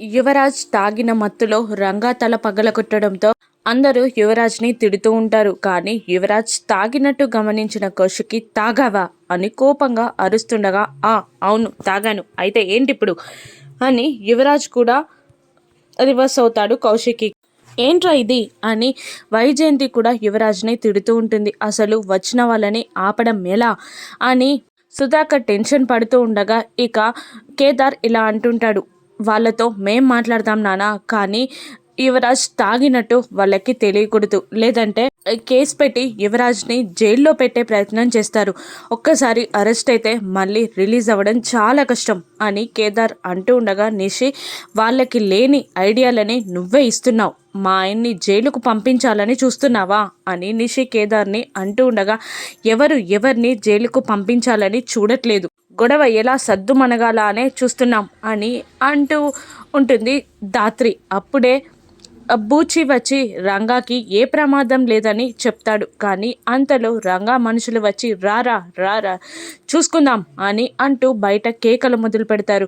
యువరాజ్ తాగిన మత్తులో రంగా తల పగలగొట్టడంతో అందరూ యువరాజ్ని తిడుతూ ఉంటారు. కానీ యువరాజ్ తాగినట్టు గమనించిన కౌశికి తాగావా అని కోపంగా అరుస్తుండగా ఆ అవును తాగాను. అయితే ఏంటి ఇప్పుడు అని యువరాజ్ కూడా రివర్స్ అవుతాడు కౌశికి ఏంట్రా ఇది? అని వైజయంతి కూడా యువరాజ్ని తిడుతూ ఉంటుంది. అసలు వచ్చిన వాళ్ళని ఆపడం ఎలా? అని సుధాకర్ టెన్షన్ పడుతూ ఉండగా ఇక కేదార్ ఇలా అంటుంటాడు. వాళ్ళతో మేం మాట్లాడదాం నానా కానీ యువరాజ్ తాగినట్టు వాళ్ళకి తెలియకూడదు. లేదంటే కేసు పెట్టి యువరాజ్ని జైల్లో పెట్టే ప్రయత్నం చేస్తారు. ఒక్కసారి అరెస్ట్ అయితే మళ్ళీ రిలీజ్ అవ్వడం చాలా కష్టం అని కేదార్ అంటూ ఉండగా నిషి వాళ్ళకి లేని ఐడియాలని నువ్వే ఇస్తున్నావు. మా ఆయన్ని జైలుకు పంపించాలని చూస్తున్నావా అని నిషి కేదార్ని అంటూ ఉండగా ఎవరు ఎవరిని జైలుకు పంపించాలని చూడట్లేదు. గొడవ ఎలా సద్దుమణగాల అనే చూస్తున్నాం అని అంటూ ఉంటుంది దాత్రి అప్పుడే బూచి వచ్చి రంగాకి ఏ ప్రమాదం లేదని చెప్తాడు. కానీ అంతలో రంగా మనుషులు వచ్చి రారా రారా చూసుకుందాం అని అంటూ బయట కేకలు మొదలు పెడతారు.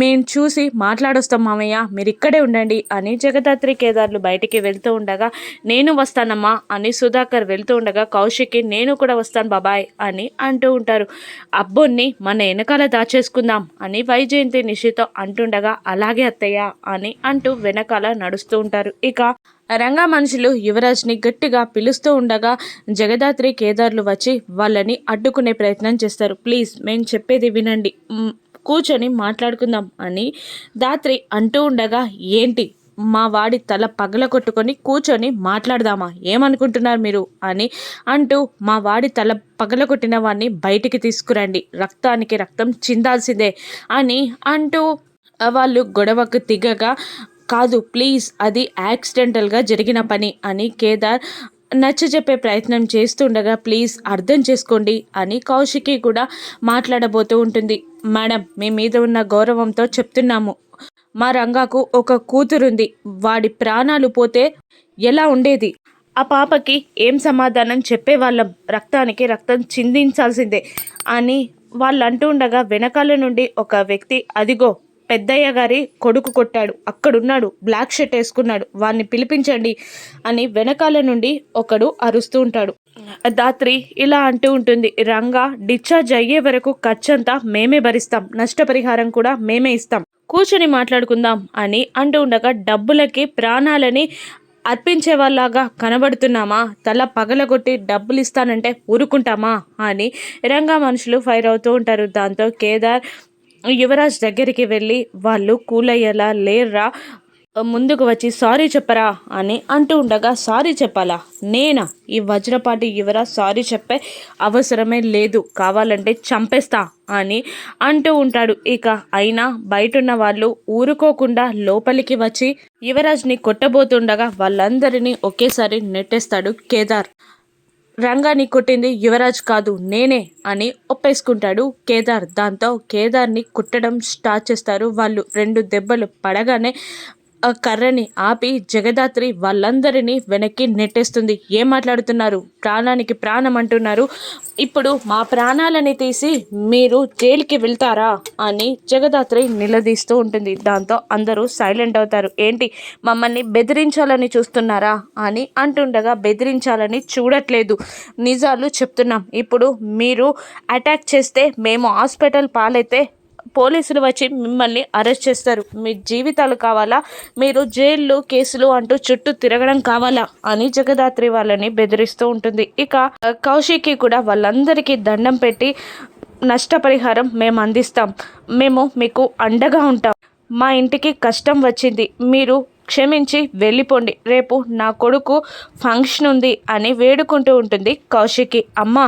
మేము చూసి మాట్లాడొస్తాం మామయ్య మీరు ఇక్కడే ఉండండి అని జగదాత్రి కేదార్లు బయటికి వెళ్తూ ఉండగా నేను వస్తానమ్మా అని సుధాకర్ వెళ్తూ ఉండగా కౌశికి నేను కూడా వస్తాను బాబాయ్ అని అంటూ ఉంటారు. అబ్బోన్ని మన వెనకాల దాచేసుకుందాం అని వైజయంతి నిషితో అంటుండగా అలాగే అత్తయ్య అని అంటూ వెనకాల నడుస్తూ ఉంటారు. ఇక రంగా మనుషులు యువరాజ్ని గట్టిగా పిలుస్తూ ఉండగా జగదాత్రి కేదార్లు వచ్చి వాళ్ళని అడ్డుకునే ప్రయత్నం చేస్తారు. ప్లీజ్ మేము చెప్పేది వినండి. కూర్చొని మాట్లాడుకుందాం అని దాత్రి అంటూ ఉండగా ఏంటి? మా వాడి తల పగల కొట్టుకొని కూర్చొని మాట్లాడదామా? ఏమనుకుంటున్నారు మీరు? అని అంటూ మా వాడి తల పగల కొట్టిన వాడిని బయటికి తీసుకురండి. రక్తానికి రక్తం చిందాల్సిందే అని అంటూ వాళ్ళు గొడవకు దిగగా కాదు ప్లీజ్ అది యాక్సిడెంటల్గా జరిగిన పని అని కేదార్ నచ్చ చెప్పే ప్రయత్నం చేస్తుండగా ప్లీజ్ అర్థం చేసుకోండి అని కౌశికి కూడా మాట్లాడబోతూ ఉంటుంది. మేడం మీ మీద ఉన్న గౌరవంతో చెప్తున్నాము. మా రంగాకు ఒక కూతురుంది. వాడి ప్రాణాలు పోతే ఎలా ఉండేది? ఆ పాపకి ఏం సమాధానం చెప్పేవాళ్ళం రక్తానికి రక్తం చిందించాల్సిందే అని వాళ్ళు అంటూ ఉండగా వెనకాల నుండి ఒక వ్యక్తి అదిగో పెద్దయ్య గారి కొడుకు కొట్టాడు. అక్కడున్నాడు. బ్లాక్ షర్ట్ వేసుకున్నాడు. వాడిని పిలిపించండి అని వెనకాల నుండి ఒకడు అరుస్తూ ఉంటాడు. దాత్రి ఇలా అంటూ ఉంటుంది. రంగా డిశ్చార్జ్ అయ్యే వరకు ఖర్చంతా మేమే భరిస్తాం. నష్టపరిహారం కూడా మేమే ఇస్తాం. కూర్చొని మాట్లాడుకుందాం అని అంటూ ఉండగా డబ్బులకి ప్రాణాలని అర్పించే వాళ్ళలాగా కనబడుతున్నామా? తల పగలగొట్టి డబ్బులు ఇస్తానంటే ఊరుకుంటామా? అని రంగా మనుషులు ఫైర్ అవుతూ ఉంటారు. దాంతో కేదార్ యువరాజ్ దగ్గరికి వెళ్ళి వాళ్ళు కూలయ్యేలా లేర్రా ముందుకు వచ్చి సారీ చెప్పరా అని అంటూ ఉండగా సారీ చెప్పాలా? నేనా? ఈ వజ్రపాటి యువరాజ్ సారీ చెప్పే అవసరమే లేదు. కావాలంటే చంపేస్తా అని అంటూ ఉంటాడు. ఇక అయినా బయటున్న వాళ్ళు ఊరుకోకుండా లోపలికి వచ్చి యువరాజ్ని కొట్టబోతుండగా వాళ్ళందరినీ ఒకేసారి నెట్టేస్తాడు కేదార్. రంగాన్ని కొట్టింది యువరాజ్ కాదు నేనే అని ఒప్పేసుకుంటాడు కేదార్. దాంతో కేదార్ని కుట్టడం స్టార్ట్ చేస్తారు. వాళ్ళు రెండు దెబ్బలు పడగానే కర్రని ఆపి జగదాత్రి వాళ్ళందరినీ వెనక్కి నెట్టేస్తుంది. ఏం మాట్లాడుతున్నారు? ప్రాణానికి ప్రాణం అంటున్నారు. ఇప్పుడు మా ప్రాణాలని తీసి మీరు జైలుకి వెళ్తారా? అని జగదాత్రి నిలదీస్తూ ఉంటుంది. దాంతో అందరూ సైలెంట్ అవుతారు. ఏంటి? మమ్మల్ని బెదిరించాలని చూస్తున్నారా? అని అంటుండగా బెదిరించాలని చూడట్లేదు. నిజాలు చెప్తున్నాం. ఇప్పుడు మీరు అటాక్ చేస్తే మేము హాస్పిటల్ పాలైతే పోలీసులు వచ్చి మిమ్మల్ని అరెస్ట్ చేస్తారు. మీ జీవితాలు కావాలా? మీరు జైళ్ళు కేసులు అంటూ చుట్టూ తిరగడం కావాలా? అని జగదాత్రి వాళ్ళని బెదిరిస్తూ ఉంటుంది. ఇక కౌశికి కూడా వాళ్ళందరికీ దండం పెట్టి నష్టపరిహారం మేము అందిస్తాం. మేము మీకు అండగా ఉంటాం. మా ఇంటికి కష్టం వచ్చింది. మీరు క్షమించి వెళ్ళిపోండి. రేపు నా కొడుకు ఫంక్షన్ ఉంది అని వేడుకుంటూ ఉంటుంది కౌశికి. అమ్మ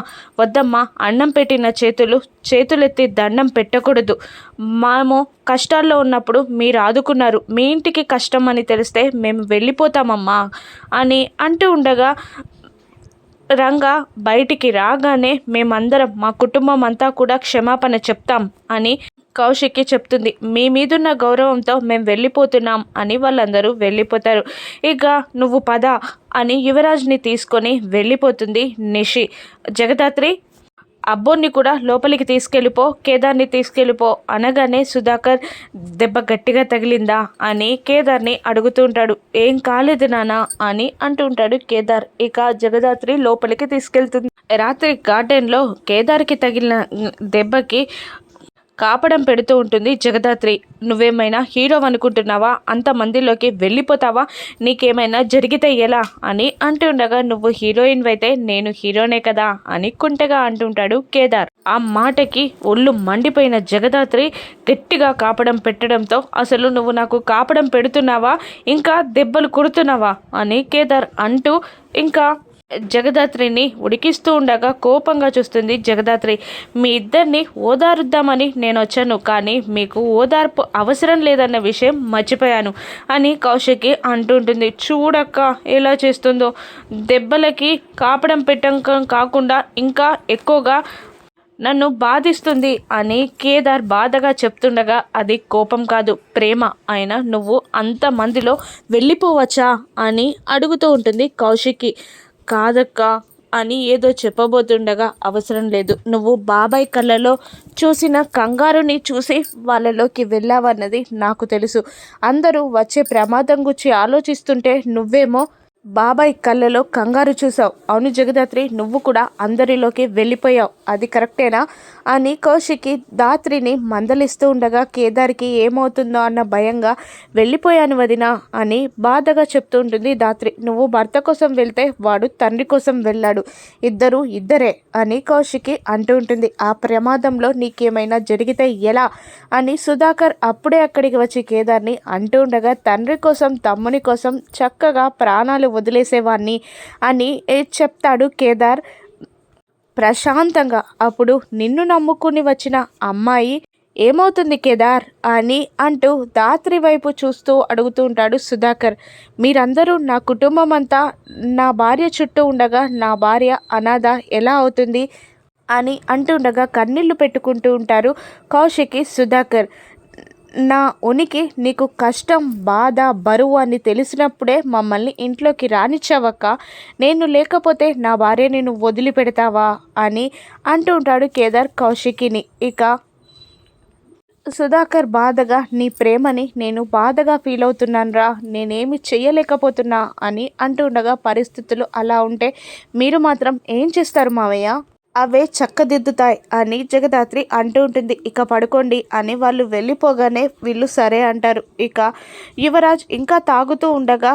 వద్దమ్మా అన్నం పెట్టిన చేతులు చేతులెత్తి దండం పెట్టకూడదు. మేము కష్టాల్లో ఉన్నప్పుడు మీరు ఆదుకున్నారు. మీ ఇంటికి కష్టం అని తెలిస్తే మేము వెళ్ళిపోతామమ్మా అని అంటూ ఉండగా రంగా బయటికి రాగానే మేమందరం మా కుటుంబం అంతా కూడా క్షమాపణ చెప్తాం అని కౌశిక్కి చెప్తుంది మీ మీదున్న గౌరవంతో మేము వెళ్ళిపోతున్నాం అని వాళ్ళందరూ వెళ్ళిపోతారు. ఇక నువ్వు పద అని యువరాజ్ని తీసుకొని వెళ్ళిపోతుంది నిషి. జగదాత్రి అబ్బోన్ని కూడా లోపలికి తీసుకెళ్ళిపో కేదార్ని తీసుకెళ్ళిపో అనగానే సుధాకర్ దెబ్బ గట్టిగా తగిలిందా అని కేదార్ని అడుగుతుంటాడు ఏం కాలేదు నానా అని అంటుంటాడు కేదార్. ఇక జగదాత్రి లోపలికి తీసుకెళ్తుంది. రాత్రి గార్డెన్లో కేదార్కి తగిలిన దెబ్బకి కాపడం పెడుతూ ఉంటుంది జగదాత్రి. నువ్వేమైనా హీరో అనుకుంటున్నావా? అంతమందిలోకి వెళ్ళిపోతావా? నీకేమైనా జరిగితే ఎలా? అని అంటుండగా నువ్వు హీరోయిన్ అయితే నేను హీరోనే కదా అని కుంటగా అంటుంటాడు కేదార్. ఆ మాటకి ఒళ్ళు మండిపోయిన జగదాత్రి గట్టిగా కాపడం పెట్టడంతో అసలు నువ్వు నాకు కాపడం పెడుతున్నావా? ఇంకా దెబ్బలు కుడుతున్నావా? అని కేదార్ అంటూ ఇంకా జగదాత్రిని ఉడికిస్తూ ఉండగా కోపంగా చూస్తుంది జగదాత్రి. మీ ఇద్దరిని ఓదారుద్దామని నేను వచ్చాను కానీ మీకు ఓదార్పు అవసరం లేదన్న విషయం మర్చిపోయాను అని కౌశికి అంటుంటుంది చూడక్క ఎలా చేస్తుందో? దెబ్బలకి కాపడం పెట్టడం కాకుండా ఇంకా ఎక్కువగా నన్ను బాధిస్తుంది అని కేదార్ బాధగా చెప్తుండగా అది కోపం కాదు ప్రేమ. అయినా నువ్వు అంతమందిలో వెళ్ళిపోవచ్చా? అని అడుగుతూ ఉంటుంది కౌశికి. కాదక్కా అని ఏదో చెప్పబోతుండగా అవసరం లేదు. నువ్వు బాబాయ్ కళ్ళలో చూసిన కంగారుని చూసి వాళ్ళలోకి వెళ్ళావన్నది నాకు తెలుసు. అందరూ వచ్చే ప్రమాదం గురించి ఆలోచిస్తుంటే నువ్వేమో బాబాయ్ కళ్ళలో కంగారు చూసావు అవును జగదాత్రి నువ్వు కూడా అందరిలోకి వెళ్ళిపోయావు. అది కరెక్టేనా? అని కౌశికి దాత్రిని మందలిస్తూ ఉండగా కేదార్కి ఏమవుతుందో అన్న భయంగా వెళ్ళిపోయాను వదినా అని బాధగా చెప్తూ ఉంటుంది దాత్రి. నువ్వు భర్త కోసం వెళ్తే వాడు తండ్రి కోసం వెళ్ళాడు. ఇద్దరు ఇద్దరే అని కౌశికి అంటూ ఉంటుంది. ఆ ప్రమాదంలో నీకేమైనా జరిగితే ఎలా? అని సుధాకర్ అప్పుడే అక్కడికి వచ్చి కేదార్ని అంటూ ఉండగా తండ్రి కోసం తమ్ముని కోసం చక్కగా ప్రాణాలు వదిలేసేవాడిని అని చెప్తాడు కేదార్. ప్రశాంతంగా అప్పుడు నిన్ను నమ్ముకుని వచ్చిన అమ్మాయి ఏమవుతుంది కేదార్ అని అంటూ దాత్రి వైపు చూస్తూ అడుగుతూ ఉంటాడు సుధాకర్. మీరందరూ నా కుటుంబం అంతా నా భార్య చుట్టూ ఉండగా నా భార్య అనాథ ఎలా అవుతుంది అని అంటుండగా కన్నీళ్ళు పెట్టుకుంటూ ఉంటారు కౌశికి సుధాకర్. నా ఉనికి నీకు కష్టం బాధ బరువు అని తెలిసినప్పుడే మమ్మల్ని ఇంట్లోకి రానిచ్చావక్క. నేను లేకపోతే నా భార్య నేను వదిలిపెడతావా? అని అంటుంటాడు కేదార్ కౌశికిని. ఇక సుధాకర్ బాధగా నీ ప్రేమని నేను బాధగా ఫీల్ అవుతున్నాను రా నేనేమి చెయ్యలేకపోతున్నా అని అంటుండగా పరిస్థితులు అలా ఉంటే మీరు మాత్రం ఏం చేస్తారు మావయ్య? అవే చక్కదిద్దుతాయి అని జగదాత్రి అంటూ ఉంటుంది. ఇక పడుకోండి అని వాళ్ళు వెళ్ళిపోగానే వీళ్ళు సరే అంటారు. ఇక యువరాజ్ ఇంకా తాగుతూ ఉండగా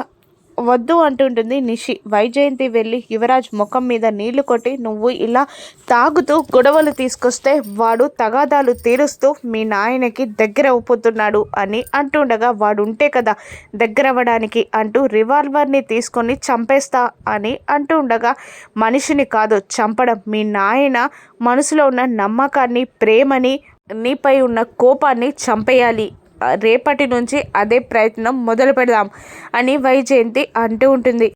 వద్దు అంటుంటుంది నిషి. వైజయంతి వెళ్ళి యువరాజ్ ముఖం మీద నీళ్ళు కొట్టి నువ్వు ఇలా తాగుతూ గొడవలు తీసుకొస్తే వాడు తగాదాలు తీరుస్తూ మీ నాయనకి దగ్గర అవుపోతున్నాడు అని అంటుండగా వాడు ఉంటే కదా దగ్గర అవ్వడానికి అంటూ రివాల్వర్ని తీసుకొని చంపేస్తా అని అంటుండగా మనిషిని కాదు చంపడం మీ నాయన మనసులో ఉన్న నమ్మకాన్ని ప్రేమని నీపై ఉన్న కోపాన్ని చంపేయాలి రేపటి నుంచి అదే ప్రయత్నం మొదలు పెడదాం అని వైజయంతి అంటూ ఉంటుంది.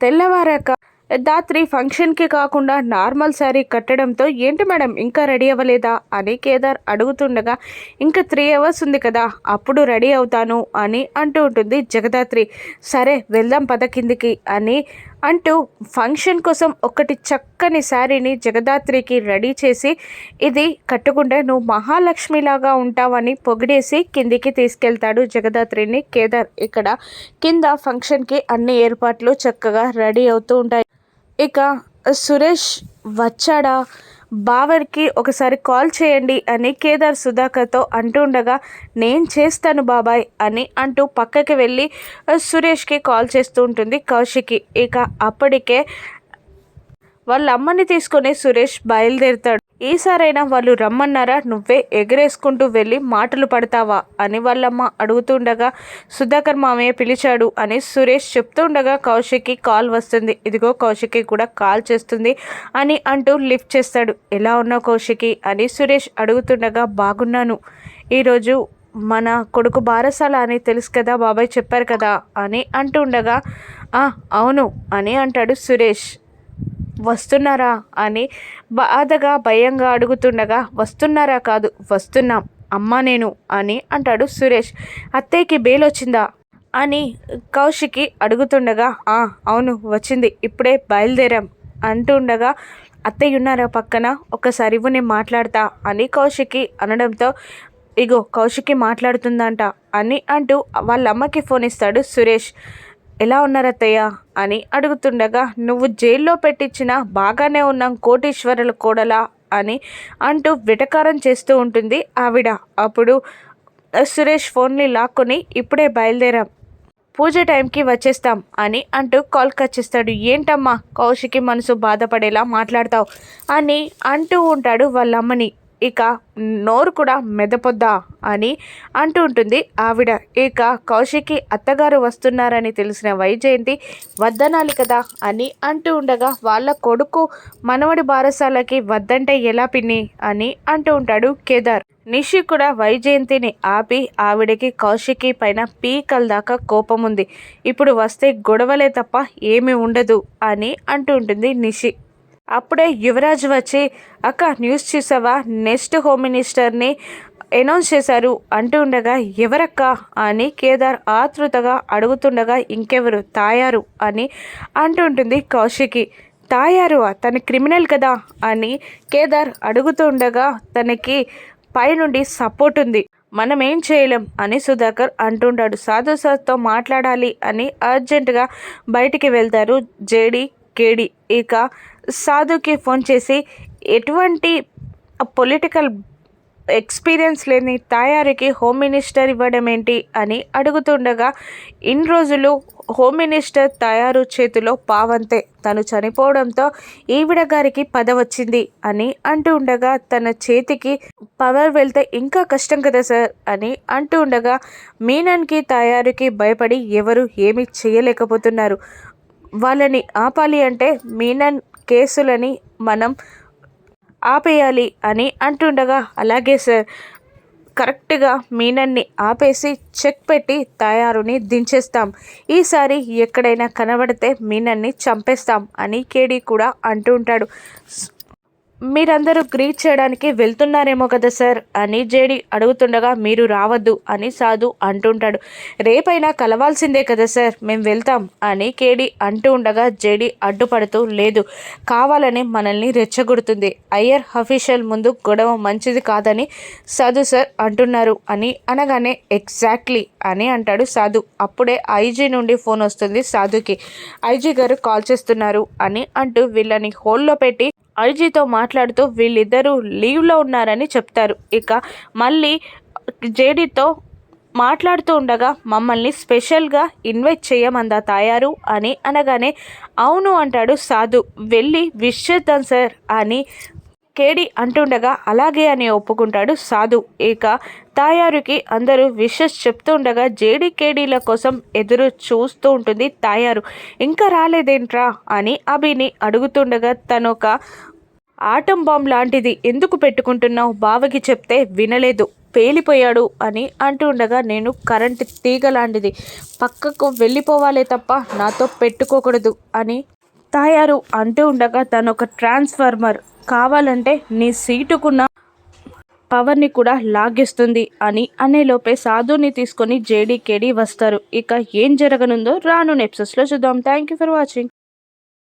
తెల్లవారాక దాత్రి ఫంక్షన్కి కాకుండా నార్మల్ శారీ కట్టడంతో ఏంటి మేడం ఇంకా రెడీ అవ్వలేదా అని కేదార్ అడుగుతుండగా ఇంకా త్రీ అవర్స్ ఉంది కదా అప్పుడు రెడీ అవుతాను అని అంటూ ఉంటుంది జగదాత్రి. సరే వెళ్దాం పద కిందికి అని అంటూ ఫంక్షన్ కోసం ఒకటి చక్కని శారీని జగదాత్రికి రెడీ చేసి ఇది కట్టుకుంటే నువ్వు మహాలక్ష్మిలాగా ఉంటావని పొగిడేసి కిందికి తీసుకెళ్తాడు జగదాత్రిని. కేదార్ ఇక్కడ కింద ఫంక్షన్కి అన్ని ఏర్పాట్లు చక్కగా రెడీ అవుతూ ఉంటాయి. ఇక సురేష్ వచ్చాడా? బావర్కి ఒకసారి కాల్ చేయండి అని కేదార్ సుధాకర్తో అంటుండగా నేను చేస్తాను బాబాయ్ అని అంటూ పక్కకి వెళ్ళి సురేష్కి కాల్ చేస్తూ ఉంటుంది కౌశికి ఇక అప్పటికే వాళ్ళ అమ్మని తీసుకొని సురేష్ బయలుదేరుతాడు. ఈసారైనా వాళ్ళు రమ్మన్నారా? నువ్వే ఎగరేసుకుంటూ వెళ్ళి మాటలు పడతావా? అని వాళ్ళమ్మ అడుగుతుండగా సుధాకర్ మామయ్య పిలిచాడు అని సురేష్ చెప్తుండగా కౌశిక్కి కాల్ వస్తుంది. ఇదిగో కౌశికి కూడా కాల్ చేస్తుంది అని అంటూ లిఫ్ట్ చేస్తాడు. ఎలా ఉన్నావు కౌశికి అని సురేష్ అడుగుతుండగా బాగున్నాను. ఈరోజు మన కొడుకు బారసాల అని తెలుసు కదా బాబాయ్ చెప్పారు కదా అని అంటుండగా అవును అని అంటాడు సురేష్. వస్తున్నారా అని బాధగా భయంగా అడుగుతుండగా వస్తున్నారా కాదు వస్తున్నాం అమ్మ నేను అని అంటాడు సురేష్. అత్తయ్యకి బేలొచ్చిందా అని కౌశికి అడుగుతుండగా ఆ అవును వచ్చింది ఇప్పుడే బయలుదేరాం అంటుండగా అత్తయ్య ఉన్నారా పక్కన? ఒకసారి ఇవ్వు నేను మాట్లాడతా అని కౌశికి అనడంతో ఇగో కౌశికి మాట్లాడుతుందంట అని అంటూ వాళ్ళ అమ్మకి ఫోన్ ఇస్తాడు సురేష్. ఎలా ఉన్నారత్తయ్య? అని అడుగుతుండగా నువ్వు జైల్లో పెట్టించిన బాగానే ఉన్నాం కోటీశ్వరుల కోడలా అని అంటూ వెటకారం చేస్తూ ఉంటుంది ఆవిడ. అప్పుడు సురేష్ ఫోన్ని లాక్కొని ఇప్పుడే బయలుదేరాం. పూజ టైంకి వచ్చేస్తాం అని అంటూ కాల్ కచ్చేస్తాడు ఏంటమ్మా కౌశికి మనసు బాధపడేలా మాట్లాడతావు? అని అంటూ ఉంటాడు వాళ్ళమ్మని. ఇక నోరు కూడా మెదపొద్దా అని అంటూ ఉంటుంది. ఆవిడ ఇక కౌశికి అత్తగారు వస్తున్నారని తెలిసిన వైజయంతి వద్దనాలి కదా అని అంటూ ఉండగా వాళ్ళ కొడుకు మనవడి బారసాలకి వద్దంటే ఎలా పిన్ని? అని అంటూ ఉంటాడు కేదార్. నిషి కూడా వైజయంతిని ఆపి ఆవిడకి కౌశికి పైన పీకల దాకా కోపం ఉంది ఇప్పుడు వస్తే గొడవలే తప్ప ఏమీ ఉండదు అని అంటూ ఉంటుంది నిషి. అప్పుడే యువరాజ్ వచ్చి అక్క న్యూస్ చూసావా? నెక్స్ట్ హోమ్ మినిస్టర్ని అనౌన్స్ చేశారు. అంటూ ఉండగా ఎవరక్క? అని కేదార్ ఆతృతగా అడుగుతుండగా ఇంకెవరు? తాయారు? అని అంటుంటుంది కౌశికి. తాయారు? తన క్రిమినల్ కదా? అని కేదార్ అడుగుతుండగా తనకి పైనుండి సపోర్ట్ ఉంది. మనం ఏం చేయలేం? అని సుధాకర్ అంటుంటాడు సాధు సార్తో మాట్లాడాలి అని అర్జెంటుగా బయటికి వెళ్తారు జేడి కేడి. ఇక సాధుకి ఫోన్ చేసి ఎటువంటి పొలిటికల్ ఎక్స్పీరియన్స్ లేని తయారీకి హోమ్ మినిస్టర్ ఇవ్వడం ఏంటి అని అడుగుతుండగా ఇన్ని రోజులు హోమ్ మినిస్టర్ తయారు చేతిలో పావంతే. తను చనిపోవడంతో ఈవిడ గారికి పద వచ్చింది అని అంటూ ఉండగా తన చేతికి పవర్ వెళ్తే ఇంకా కష్టం కదా సార్ అని అంటూ ఉండగా మీనన్కి తయారుకి భయపడి ఎవరు ఏమీ చేయలేకపోతున్నారు. వాళ్ళని ఆపాలి అంటే మీనన్ కేసులని మనం ఆపేయాలి అని అంటుండగా అలాగే సార్. కరెక్ట్గా మీనన్ని ఆపేసి చెక్ పెట్టి తయారుని దించేస్తాం. ఈసారి ఎక్కడైనా కనబడితే మీనన్ని చంపేస్తాం అని కేడీ కూడా అంటూ ఉంటాడు. మీరందరూ గ్రీట్ చేయడానికి వెళ్తున్నారేమో కదా సార్ అని జేడి అడుగుతుండగా మీరు రావద్దు అని సాధు అంటుంటాడు. రేపైనా కలవాల్సిందే కదా సార్ మేము వెళ్తాం అని కేడి అంటూ ఉండగా జేడి అడ్డుపడుతూ లేదు కావాలని మనల్ని రెచ్చగొడుతుంది. అయ్యర్ అఫీషియల్ ముందు గొడవ మంచిది కాదని సాధు సార్ అంటున్నారు అని అనగానే ఎగ్జాక్ట్లీ అని అంటాడు సాధు. అప్పుడే ఐజీ నుండి ఫోన్ వస్తుంది సాధుకి. ఐజీ గారు కాల్ చేస్తున్నారు అని అంటూ వీళ్ళని హోల్లో పెట్టి ఐజీతో మాట్లాడుతూ వీళ్ళిద్దరూ లీవ్లో ఉన్నారని చెప్తారు. ఇక మళ్ళీ జేడీతో మాట్లాడుతూ ఉండగా మమ్మల్ని స్పెషల్గా ఇన్వైట్ చేయమందా తాయారు? అని అనగానే అవును అంటాడు సాధు. వెళ్ళి విష్ చేద్దాం సార్ అని కేడి అంటుండగా అలాగే అని ఒప్పుకుంటాడు సాధు. ఇక తాయారుకి అందరూ విషెస్ చెప్తుండగా జేడి కేడీల కోసం ఎదురు చూస్తూ ఉంటుంది తాయారు. ఇంకా రాలేదేంట్రా? అని అభిని అడుగుతుండగా తనొక ఆటం బాంబ్ లాంటిది ఎందుకు పెట్టుకుంటున్నావు? బావకి చెప్తే వినలేదు. పేలిపోయాడు అని అంటుండగా నేను కరెంట్ తీగ లాంటిది. పక్కకు వెళ్ళిపోవాలే తప్ప నాతో పెట్టుకోకూడదు అని తాయారు అంటూ ఉండగా తను ఒక ట్రాన్స్ఫార్మర్ కావాలంటే నీ సీటుకున్న పవర్ని కూడా లాగిస్తుంది అని అనేలోపే సాధుని తీసుకొని జేడీకేడీ వస్తారు. ఇక ఏం జరగనుందో రాను నెప్సెస్లో చూద్దాం. Thank you for watching